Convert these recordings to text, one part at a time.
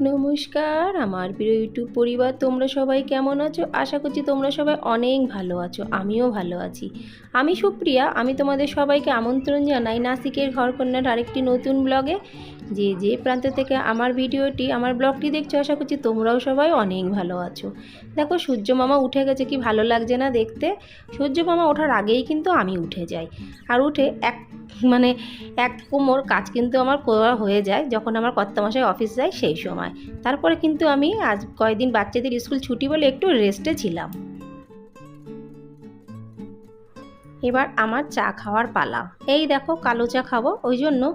নমস্কার, আমার প্রিয় ইউটিউব পরিবার, তোমরা সবাই কেমন আছো? আশা করছি তোমরা সবাই অনেক ভালো আছো, আমিও ভালো আছি। আমি সুপ্রিয়া, আমি তোমাদের সবাইকে আমন্ত্রণ জানাই নাসিকের ঘরকন্যার আরেকটি নতুন ব্লগে যে যে প্রান্ত থেকে আমার ভিডিওটি, আমার ব্লগটি দেখছ, আশা করছি তোমরাও সবাই অনেক ভালো আছো। দেখো, সূর্য মামা উঠে গেছে, কি ভালো লাগছে না দেখতে? সূর্য মামা ওঠার আগেই কিন্তু আমি উঠে যাই। আর উঠে এক মানে এক কোমর কাজ কিন্তু আমার করা হয়ে যায়, যখন আমার কর্তামশাই অফিস যায় সেই সময়। তারপরে কিন্তু আমি আজ কয়েকদিন বাচ্চাদের স্কুল ছুটি বলে একটু রেস্টে ছিলাম। এবার আমার চা খাওয়ার পালা। এই দেখো, কালো চা খাব, ওই জন্য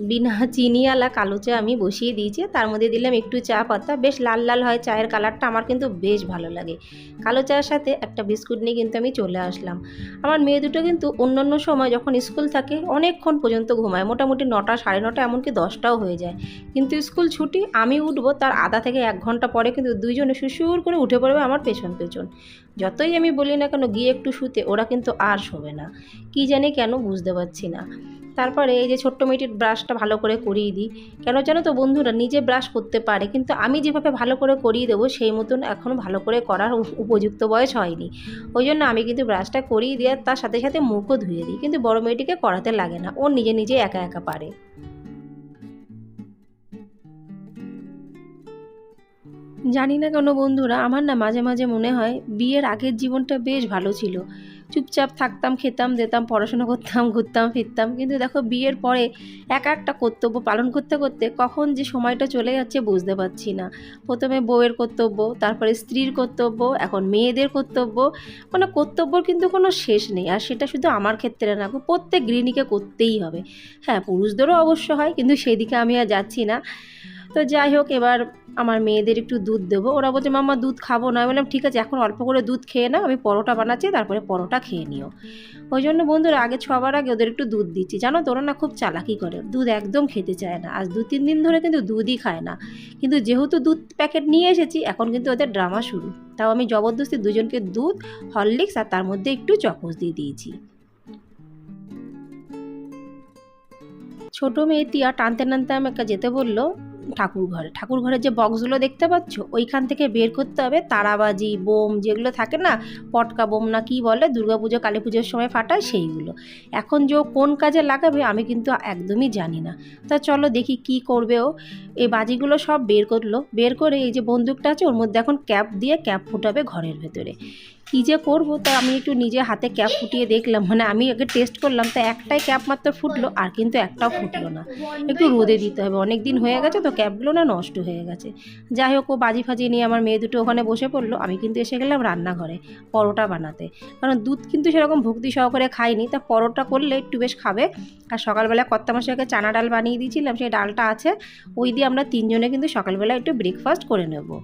বিনা চিনিওয়ালা কালো চা আমি বসিয়ে দিয়েছি। তার মধ্যে দিলাম একটু চা পাতা। বেশ লাল লাল হয় চায়ের কালারটা। আমার কিন্তু বেশ ভালো লাগে। কালো চায়ের সাথে একটা বিস্কুট নিয়ে কিন্তু আমি চলে আসলাম। আমার মেয়ে দুটো কিন্তু অন্য অন্য সময় যখন স্কুল থাকে, অনেকক্ষণ পর্যন্ত ঘুমায়। মোটামুটি নটা, সাড়ে নটা, এমনকি দশটাও হয়ে যায়। কিন্তু স্কুল ছুটি, আমি উঠবো তার আধা থেকে এক ঘণ্টা পরে কিন্তু দুইজনে সুসুর করে উঠে পড়বে আমার পেছন পেছন। যতই আমি বলি না কেন, গিয়ে একটু শুতে, ওরা কিন্তু আর শোবে না। কী জানি কেন, বুঝতে পারছি না। তারপরে এই যে ছোট্ট মেয়েটির ব্রাশটা ভালো করে করিয়ে দিই। কেন জানো তো বন্ধুরা, নিজে ব্রাশ করতে পারে, কিন্তু আমি যেভাবে ভালো করে করিয়ে দেবো, সেই মতন এখনও ভালো করে করার উপযুক্ত বয়স হয়নি। ওই জন্য আমি কিন্তু ব্রাশটা করিয়ে দিয়ে তার সাথে সাথে মুখও ধুয়ে দিই, কিন্তু বড় মেয়েটিকে করাতে লাগে না, ও নিজে নিজে একা একা পারে। জানি না কেন বন্ধুরা, আমার না মাঝে মাঝে মনে হয় বিয়ের আগের জীবনটা বেশ ভালো ছিল। চুপচাপ থাকতাম, খেতাম দিতাম পড়াশোনা করতাম, ঘুরতাম, ফিরতাম। কিন্তু দেখো, বিয়ের পরে এক একটা কর্তব্য পালন করতে করতে কখন যে সময়টা চলে যাচ্ছে বুঝতে পারছি না। প্রথমে বউয়ের কর্তব্য, তারপরে স্ত্রীর কর্তব্য, এখন মেয়েদের কর্তব্য। মানে কর্তব্যর কিন্তু কোনো শেষ নেই। আর সেটা শুধু আমার ক্ষেত্রে না প্রত্যেক গৃহিণীকে করতেই হবে। হ্যাঁ পুরুষদেরও অবশ্য হয়, কিন্তু সেদিকে আমি আর যাচ্ছি না। তো যাই হোক, এবার আমার মেয়েদের একটু দুধ দেবো। ওরা বলছে, মাম্মা, দুধ খাব না। বললাম, ঠিক আছে, এখন অল্প করে দুধ খেয়ে নাও, আমি পরোটা বানাচ্ছি, তারপরে পরোটা খেয়ে নিও। ওই জন্য বন্ধুরা, আগে ছবার আগে ওদের একটু দুধ দিচ্ছি। জানো তো, ওরা না খুব চালাকি করে। দুধ একদম খেতে চায় না। আজ দু তিন দিন ধরে কিন্তু দুধই খায় না। কিন্তু যেহেতু দুধ প্যাকেট নিয়ে এসেছি, এখন কিন্তু ওদের ড্রামা শুরু। তাও আমি জবরদস্তি দুজনকে দুধ, হরলিক্স আর তার মধ্যে একটু চকোস দিয়ে দিয়েছি। ছোট মেয়ে তিয়া টানতে টানতে আমাকে যেতে বলল ঠাকুর ঘরে ঠাকুর ঘরের যে বক্সগুলো দেখতে পাচ্ছ, ওইখান থেকে বের করতে হবে। তারাবাজি, বোম যেগুলো থাকে না, পটকা বোম না কি বলে দুর্গাপুজো কালী পুজোর সময় ফাটায় সেইগুলো। এখন যে কোন কাজে লাগাবে, আমি কিন্তু একদমই জানি না। তা চলো দেখি কি করবে ও। এই বাজিগুলো সব বের করল। বের করে এই যে বন্দুকটা আছে, ওর মধ্যে এখন ক্যাপ দিয়ে ক্যাপ ফুটাবে ঘরের ভেতরে। কী যে করব? তা আমি একটু নিজে হাতে ক্যাপ ফুটিয়ে দেখলাম। মানে আমি আগে টেস্ট করলাম, তা একটাই ক্যাপ মাত্র ফুটলো, আর কিন্তু একটাও ফুটলো না। একটু রোদে দিতে হবে। অনেক দিন হয়ে গেছে তো ক্যাপগুলো না নষ্ট হয়ে গেছে। যাই হোক, ও বাজি ফাজি নিয়ে আমার মেয়ে দুটো ওখানে বসে পড়ল। আমি কিন্তু এসে গেলাম রান্নাঘরে পরোটা বানাতে। কারণ দুধ কিন্তু সেরকম ভক্তি সহকারে খাইনি। তা পরোটা করলে একটু বেশ খাবে। আর সকালবেলা কর্তা মশাইকে চানা ডাল বানিয়ে দিয়েছিলাম, সেই ডালটা আছে। ওই দিয়ে আমরা তিনজনে কিন্তু সকালবেলা একটু ব্রেকফাস্ট করে নেব।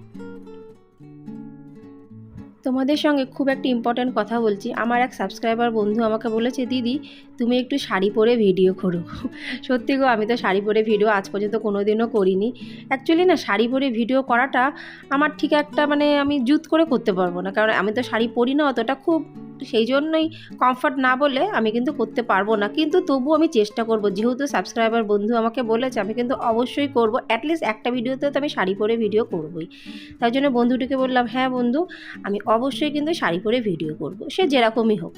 তোমাদের সঙ্গে খুব একটা ইম্পর্ট্যান্ট কথা বলছি। আমার এক সাবস্ক্রাইবার বন্ধু আমাকে বলেছে, দিদি, তুমি একটু শাড়ি পরে ভিডিও করো। সত্যি গো, আমি তো শাড়ি পরে ভিডিও আজ পর্যন্ত কোনো দিনও করিনি। অ্যাকচুয়ালি না, শাড়ি পরে ভিডিও করাটা আমার ঠিক একটা মানে আমি জুত করে করতে পারব না। কারণ আমি তো শাড়ি পরি না অতটা, খুব সেই জন্যই কমফর্ট না বলে আমি কিন্তু করতে পারব না। কিন্তু তবু আমি চেষ্টা করব। যেহেতু সাবস্ক্রাইবার বন্ধু আমাকে বলেছে, আমি কিন্তু অবশ্যই করব। অ্যাটলিস্ট একটা ভিডিওতে তো আমি শাড়ি পরে ভিডিও করবই। তাই জন্য বন্ধুটিকে বললাম হ্যাঁ বন্ধু, আমি অবশ্যই কিন্তু শাড়ি পরে ভিডিও করব। সে যেরকমই হোক।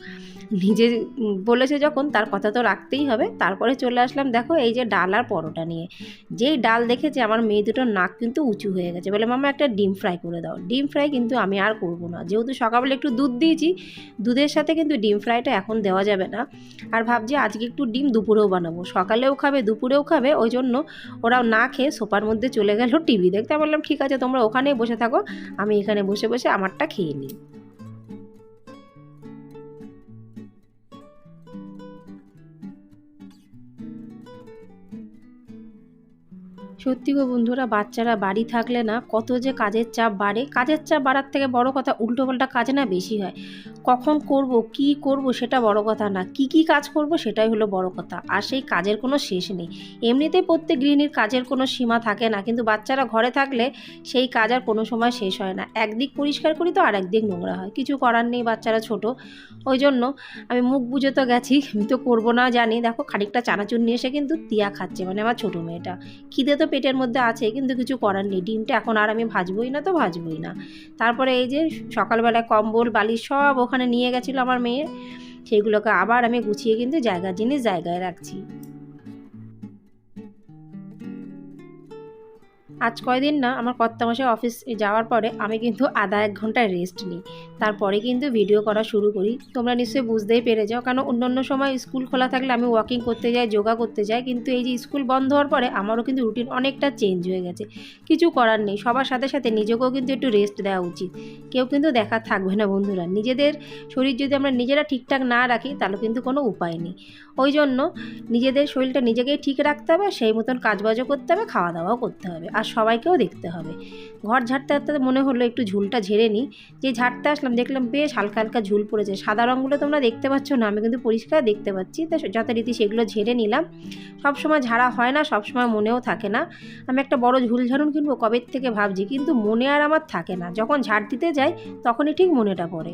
নিজে বলেছে যখন, তার কথা তো রাখতেই হবে। তারপরে চলে আসলাম, দেখো এই যে ডাল আর পরোটা নিয়ে। যেই ডাল দেখেছে, আমার মেয়ে দুটোর নাক কিন্তু উঁচু হয়ে গেছে। বলে মামা একটা ডিম ফ্রাই করে দাও। ডিম ফ্রাই কিন্তু আমি আর করব না। যেহেতু সকালবেলা একটু দুধ দিয়েছি দুধের সাথে কিন্তু ডিম ফ্রাইটা এখন দেওয়া যাবে না। আর ভাবছি আজকে একটু ডিম দুপুরেও বানাবো। সকালেও খাবে, দুপুরেও খাবে ওই জন্য ওরাও না খেয়ে সোফার মধ্যে চলে গেল টিভি দেখতে। বললাম, ঠিক আছে, তোমরা ওখানেই বসে থাকো, আমি এখানে বসে বসে আমারটা খেয়ে নিই। সত্যি গো বন্ধুরা, বাচ্চারা বাড়ি থাকলে না কত যে কাজের চাপ বাড়ে। কাজের চাপ বাড়ার থেকে বড় কথা উল্টোপাল্টা কাজ না বেশি হয়। কখন করব, কি করব সেটা বড় কথা না। কি কি কাজ করব সেটাই হলো বড় কথা। আর সেই কাজের কোনো শেষ নেই। এমনিতেই প্রত্যেক গৃহিণীর কাজের কোনো সীমা থাকে না। কিন্তু বাচ্চারা ঘরে থাকলে সেই কাজ আর কোনো সময় শেষ হয় না। একদিক পরিষ্কার করি তো আর একদিক নোংরা হয়। কিছু করার নেই বাচ্চারা ছোট। ওই জন্য আমি মুখ বুঝে তো গেছি, আমি তো করব না, জানি। দেখো খানিকটা চানাচুর নিয়ে এসে কিন্তু তিয়া খাচ্ছে মানে আমার ছোটো মেয়েটা। খিদে তো পেটের মধ্যে আছে, কিন্তু কিছু করার নেই। ডিমটা এখন আর আমি ভাজবই না তো ভাজবই না। তারপরে এই যে সকালবেলায় কম্বল, বালিশ সব ওখানে নিয়ে গেছিল আমার মেয়ের সেইগুলোকে আবার আমি গুছিয়ে কিন্তু জায়গার জিনিস জায়গায় রাখছি। আজ কয়দিন না আমার কর্তামশাই অফিস যাওয়ার পরে আমি কিন্তু আধা এক ঘণ্টা রেস্ট নিই। তারপরে কিন্তু ভিডিও করা শুরু করি। তোমরা নিশ্চয়ই বুঝতেই পেরে যাও, কারণ অন্য অন্য সময় স্কুল খোলা থাকলে আমি ওয়াকিং করতে যাই যোগা করতে যাই, কিন্তু এই যে স্কুল বন্ধ হওয়ার পরে আমারও কিন্তু রুটিন অনেকটা চেঞ্জ হয়ে গেছে। কিছু করার নেই, সবার সাথে সাথে নিজেকেও কিন্তু একটু রেস্ট দেওয়া উচিত। কেউ কিন্তু দেখা থাকবে না বন্ধুরা, নিজেদের শরীর যদি আমরা নিজেরা ঠিকঠাক না রাখি, তাহলে কিন্তু কোনো উপায় নেই। ওই জন্য নিজেদের শরীরটা নিজেকেই ঠিক রাখতে হবে, সেই মতন কাজবাজও করতে হবে, খাওয়া দাওয়াও করতে হবে। আর সবাইকেও দেখতে হবে। ঘর ঝাড়তে হাঁটতে মনে হলো একটু ঝুলটা ঝেড়ে নিই। যে ঝাড়তে আসলাম দেখলাম বেশ হালকা হালকা ঝুল পড়েছে। সাদা রঙগুলো তোমরা দেখতে পাচ্ছ না, আমি কিন্তু পরিষ্কার দেখতে পাচ্ছি। তো যথারীতি সেগুলো ঝেড়ে নিলাম। সবসময় ঝাড়া হয় না, সবসময় মনেও থাকে না। আমি একটা বড় ঝুল ঝাড়ুন কিনবো কবের থেকে ভাবছি, কিন্তু মনে আর আমার থাকে না। যখন ঝাড় দিতে যাই, তখনই ঠিক মনেটা পড়ে।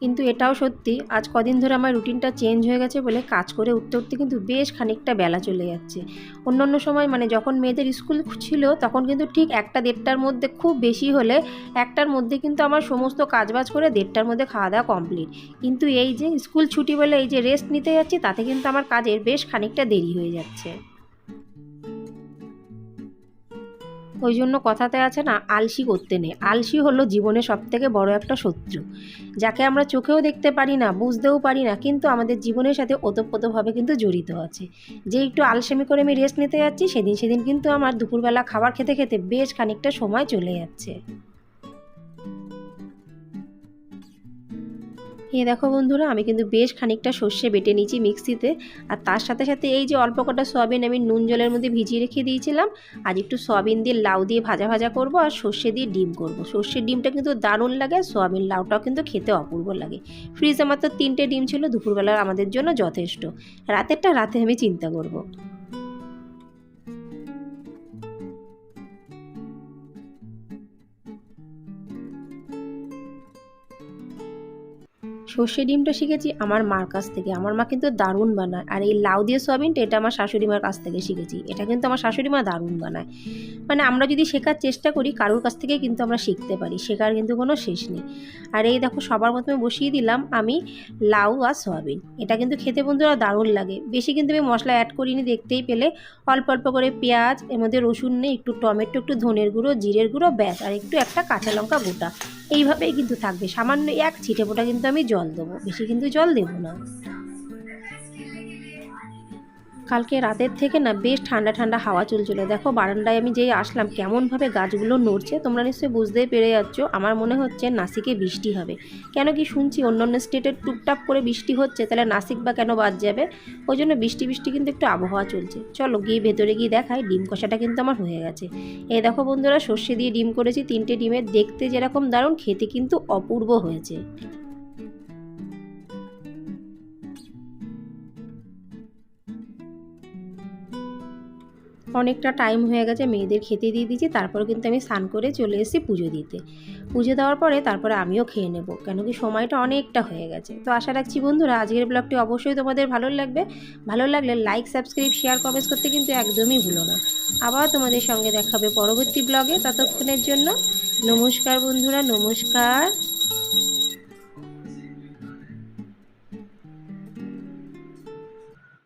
কিন্তু এটাও সত্যি, আজ কদিন ধরে আমার রুটিনটা চেঞ্জ হয়ে গেছে বলে কাজ করে উঠতে উঠতে কিন্তু বেশ খানিকটা বেলা চলে যাচ্ছে। অন্য অন্য সময় মানে যখন মেয়েদের স্কুল ছিল তখন কিন্তু ঠিক একটা দেড়টার মধ্যে খুব বেশি হলে একটার মধ্যে কিন্তু আমার সমস্ত কাজবাজ করে দেড়টার মধ্যে খাওয়া দাওয়া কমপ্লিট। কিন্তু এই যে স্কুল ছুটি বলে এই যে রেস্ট নিতে যাচ্ছি তাতে কিন্তু আমার কাজের বেশ খানিকটা দেরি হয়ে যাচ্ছে। ওই জন্য কথাতে আছে না, আলসি করতে নেই। আলসি হলো জীবনে সব থেকে বড় একটা শত্রু। যাকে আমরা চোখেও দেখতে পারি না, বুঝতেও পারি না, কিন্তু আমাদের জীবনের সাথে ওতপ্রোতভাবে কিন্তু জড়িত আছে। যে একটু আলসেমি করে আমি রেস্ট নিতে যাচ্ছি, সেদিন সেদিন কিন্তু আমার দুপুরবেলা খাবার খেতে খেতে বেশ খানিকটা সময় চলে যাচ্ছে। এ দেখো বন্ধুরা, আমি কিন্তু বেশ খানিকটা সর্ষে বেটে নিয়েছি মিক্সিতে। আর তার সাথে সাথে এই যে অল্প কটা সয়াবিন আমি নুন জলের মধ্যে ভিজিয়ে রেখে দিয়েছিলাম আজ একটু সয়াবিন দিয়ে লাউ দিয়ে ভাজা ভাজা করব আর সর্ষে দিয়ে ডিম করব। সর্ষের ডিমটা কিন্তু দারুণ লাগে, আর সয়াবিন লাউটাও কিন্তু খেতে অপূর্ব লাগে। ফ্রিজে মাত্র তিনটে ডিম ছিল দুপুরবেলার আমাদের জন্য যথেষ্ট। রাতেরটা রাতে আমি চিন্তা করব। সর্ষে ডিমটা শিখেছি আমার মার কাছ থেকে। আমার মা কিন্তু দারুণ বানায়। আর এই লাউ দিয়ে সোয়াবিনটা এটা আমার শাশুড়ি মার কাছ থেকে শিখেছি। এটা কিন্তু আমার শাশুড়ি মা দারুণ বানায়। মানে আমরা যদি শেখার চেষ্টা করি, কারোর কাছ থেকে কিন্তু আমরা শিখতে পারি। শেখার কিন্তু কোনো শেষ নেই। আর এই দেখো, সবার প্রথমে বসিয়ে দিলাম আমি লাউ আর সোয়াবিন। এটা কিন্তু খেতে বন্ধুরা দারুণ লাগে। বেশি কিন্তু আমি মশলা অ্যাড করিনি, দেখতেই পেলে। অল্প অল্প করে পেঁয়াজ, এর মধ্যে রসুন নেই একটু টমেটো, একটু ধনের গুঁড়ো, জিরের গুঁড়ো, ব্যাস। আর একটু একটা কাঁচা লঙ্কা গোটা। এইভাবেই কিন্তু থাকবে। সামান্য এক ছিটে ফোটা কিন্তু আমি জল দেবো। বেশি কিন্তু জল দেবো না। কালকে রাতের থেকে না বেশ ঠান্ডা ঠান্ডা হাওয়া চলছিল। দেখো, বারান্দায় আমি যেই আসলাম, কেমনভাবে গাছগুলো নড়ছে, তোমরা নিশ্চয়ই বুঝতেই পেরে যাচ্ছ। আমার মনে হচ্ছে নাসিকে বৃষ্টি হবে। কেন কি শুনছি অন্য অন্য স্টেটের টুকটাপ করে বৃষ্টি হচ্ছে, তাহলে নাসিক বা কেন বাদ যাবে? ওই জন্য বৃষ্টি বৃষ্টি কিন্তু একটু আবহাওয়া চলছে। চলো গিয়ে ভেতরে গিয়ে দেখাই, ডিম কষাটা কিন্তু আমার হয়ে গেছে। এই দেখো বন্ধুরা, সর্ষে দিয়ে ডিম করেছি, তিনটে ডিমের দেখতে যেরকম দারুণ, খেতে কিন্তু অপূর্ব হয়েছে। অনেকটা টাইম হয়ে গেছে, মেয়েদের খেতে দিয়ে দিয়েছি, তারপর কিন্তু আমি স্নান করে চলে এসেছি পুজো দিতে। পুজো দেওয়ার পরে তারপরে আমিও খেয়ে নেব কেন কি সময়টা অনেকটা হয়ে গেছে। তো আশা রাখছি বন্ধুরা, আজকের ব্লগটি অবশ্যই তোমাদের ভালো লাগবে। ভালো লাগলে লাইক সাবস্ক্রাইব শেয়ার কমেন্টস করতে কিন্তু একদমই ভুলো না। আবার তোমাদের সঙ্গে দেখাবে পরবর্তী ব্লগে ততক্ষণের জন্য নমস্কার বন্ধুরা, নমস্কার।